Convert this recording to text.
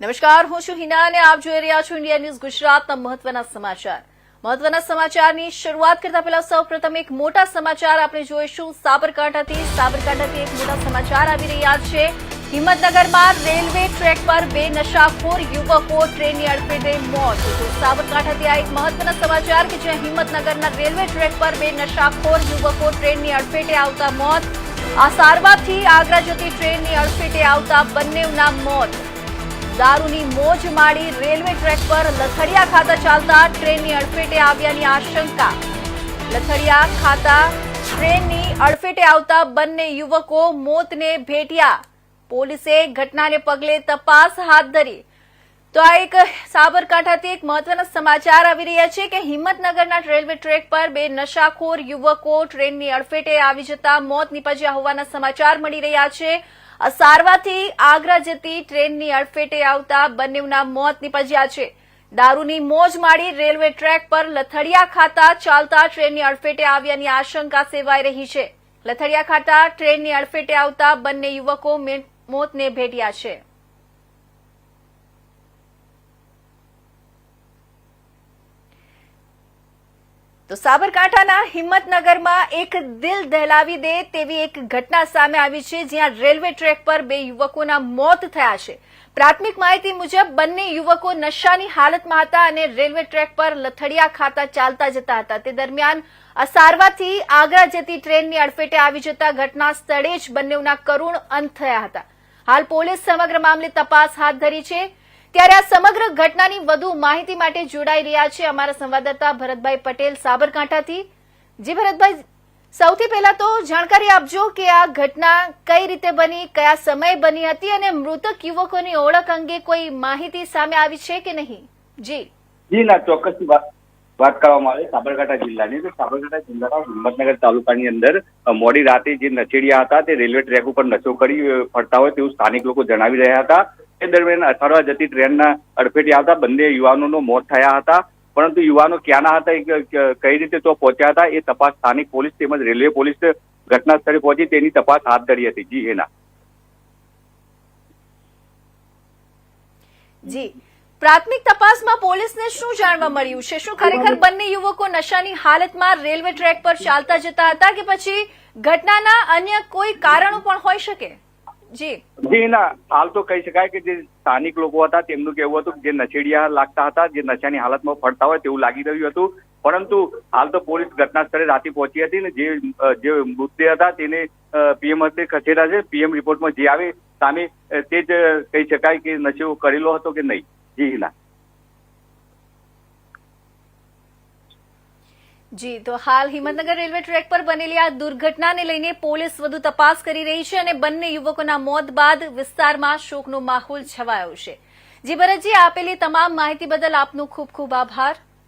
નમસ્કાર, હું છું હિના અને આપ જોઈ રહ્યા છો ઇન્ડિયા ન્યૂઝ ગુજરાતના મહત્વના સમાચાર. મહત્વના સમાચારની શરૂઆત કરતા પહેલા સૌપ્રથમ એક મોટા સમાચાર આપણે જોઈશું. સાબરકાંઠાથી સાબરકાંઠાથી એક મોટા સમાચાર આવી રહ્યા છે. હિંમતનગરમાં રેલવે ટ્રેક પર બે નશાખોર યુવકો ટ્રેનની અડફેટે મોત. સાબરકાંઠાથી આ એક મહત્વના સમાચાર કે જ્યાં હિંમતનગરના રેલવે ટ્રેક પર બે નશાખોર યુવકો ટ્રેનની અડફેટે આવતા મોત. આ સારવારથી આગ્રા જતી ટ્રેનની અડફેટે આવતા બંનેના મોત. દારૂની મોજ માડી રેલવે ટ્રેક પર લથડિયા ખાતા ચાલતા ટ્રેનની અડફેટે આવ્યાની આશંકા. લથડિયા ખાતા ટ્રેનની અડફેટે આવતા બંને યુવકો મોતને ભેટ્યા. પોલીસે ઘટનાને પગલે તપાસ હાથ ધરી. તો આ એક સાબરકાંઠાથી એક મહત્વના સમાચાર આવી રહ્યા છે કે હિંમતનગરના રેલવે ટ્રેક પર બે નશાખોર યુવકો ટ્રેનની અડફેટે આવી જતા મોત નીપજ્યા હોવાના સમાચાર મળી રહ્યા છે. આ સારવારથી આગ્રા જતી ટ્રેનની અડફેટે આવતા બંનેના મોત નીપજ્યા છે. દારૂની મોજ માડી રેલવે ટ્રેક પર લથડિયા ખાતા ચાલતા ટ્રેનની અડફેટે આવ્યાની આશંકા સેવાઈ રહી છે. લથડિયા ખાતા ટ્રેનની અડફેટે આવતા બંને યુવકો મોતને ભેટ્યા છે. તો સાબરકાંઠાના હિંમતનગરમાં એક દિલ દહેલાવી દે તેવી એક ઘટના સામે આવી છે, જ્યાં રેલવે ટ્રેક પર બે યુવકોના મોત થયા છે. પ્રાથમિક માહિતી મુજબ, બંને યુવકો નશાની હાલતમાં હતા અને રેલવે ટ્રેક પર લથડિયા ખાતા ચાલતા જતા હતા. તે દરમિયાન અસારવાથી આગ્રા જતી ટ્રેનની અડફેટે આવી જતા ઘટના સ્થળે જ બંનેના કરુણ અંત થયા હતા. હાલ પોલીસ સમગ્ર મામલે તપાસ હાથ ધરી છે. ત્યારે આ સમગ્ર ઘટનાની વધુ માહિતી માટે જોડાઈ રહ્યા છે અમારા સંવાદદાતા ભરતભાઈ પટેલ સાબરકાંઠાથી. જી ભરતભાઈ, સૌથી પહેલા તો જાણકારી આપજો કે આ ઘટના કઈ રીતે બની, કયા સમયે બની હતી અને મૃતક યુવકોની ઓળખ અંગે કોઈ માહિતી સામે આવી છે કે નહીં? જી. જી, ના, ચોક્કસ વાત કરવામાં આવે. સાબરકાંઠા જિલ્લાની તો સાબરકાંઠા જિલ્લાના હિંમતનગર તાલુકાની અંદર મોડી રાતે જે નચેડિયા હતા, તે રેલવે ટ્રેક ઉપર નશો કરી ફરતા હોય તેવું સ્થાનિક લોકો જણાવી રહ્યા હતા. તે દરમિયાન અથારવા જતી ટ્રેનના અડફેટે આવતા બંને યુવાનોનો મોત થયા હતા. પરંતુ યુવાનો ક્યાંના હતા એ કઈ રીતે તો પહોંચ્યા હતા એ તપાસ સ્થાનિક પોલીસ તેમજ રેલવે પોલીસ ઘટના સ્થળે પહોંચી તેની તપાસ હાથ ધરી હતી. જી એના. જી. પ્રાથમિક તપાસમાં પોલીસને શું જાણવા મળ્યું છે? શું ખરેખર બંને યુવકો નશાની હાલતમાં રેલવે ટ્રેક પર ચાલતા જતા હતા કે પછી ઘટનાના અન્ય કોઈ કારણો પણ હોઈ શકે? જી. જી, ના, હાલ તો કહી શકાય કે જે સ્થાનિક લોકો હતા, તેમનું કહેવું હતું કે જે નશેડિયા લાગતા હતા, જે નશાની હાલતમાં ફરતા હોય તેવું લાગી રહ્યું હતું. પરંતુ હાલ તો પોલીસ ઘટના સ્થળે રાતે પહોંચી હતી ને જે જે મૃતદેહ હતા તેને પીએમ હસ્તે ખસેડા છે. પીએમ રિપોર્ટમાં જે આવે સામે તે જ કહી શકાય કે નશો કરેલો હતો કે નહીં. જી, ના. જી, તો હાલ હિંમતનગર રેલવે ટ્રેક પર બનેલી આ દુર્ઘટનાને લઈને પોલીસ વધુ તપાસ કરી રહી છે અને બંને યુવકોના મોત બાદ વિસ્તારમાં શોકનો માહોલ છવાયો છે. જી ભરતજી, આપેલી તમામ માહિતી બદલ આપનો ખૂબ ખૂબ આભાર.